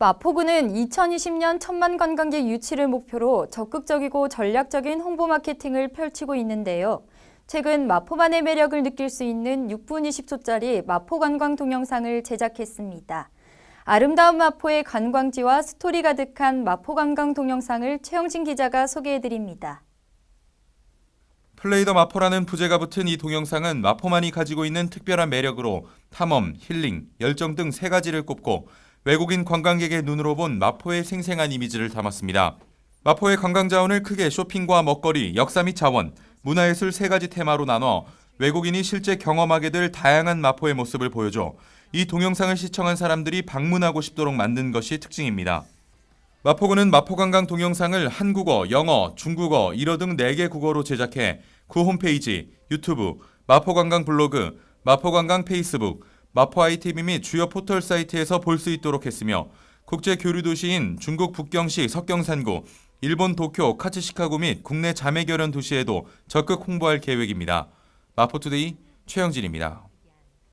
마포구는 2020년 천만 관광객 유치를 목표로 적극적이고 전략적인 홍보 마케팅을 펼치고 있는데요. 최근 마포만의 매력을 느낄 수 있는 6분 20초짜리 마포 관광 동영상을 제작했습니다. 아름다운 마포의 관광지와 스토리 가득한 마포 관광 동영상을 최영진 기자가 소개해드립니다. 플레이더 마포라는 부제가 붙은 이 동영상은 마포만이 가지고 있는 특별한 매력으로 탐험, 힐링, 열정 등 세 가지를 꼽고 외국인 관광객의 눈으로 본 마포의 생생한 이미지를 담았습니다. 마포의 관광 자원을 크게 쇼핑과 먹거리, 역사 및 자원, 문화예술 세 가지 테마로 나눠 외국인이 실제 경험하게 될 다양한 마포의 모습을 보여줘 이 동영상을 시청한 사람들이 방문하고 싶도록 만든 것이 특징입니다. 마포구는 마포관광 동영상을 한국어, 영어, 중국어, 일어 등 4개 국어로 제작해 구 홈페이지, 유튜브, 마포관광 블로그, 마포관광 페이스북, 마포 ITV 및 주요 포털 사이트에서 볼 수 있도록 했으며 국제 교류 도시인 중국 북경시 석경산구, 일본 도쿄 카츠시카구 및 국내 자매 결연 도시에도 적극 홍보할 계획입니다. 마포투데이 최영진입니다.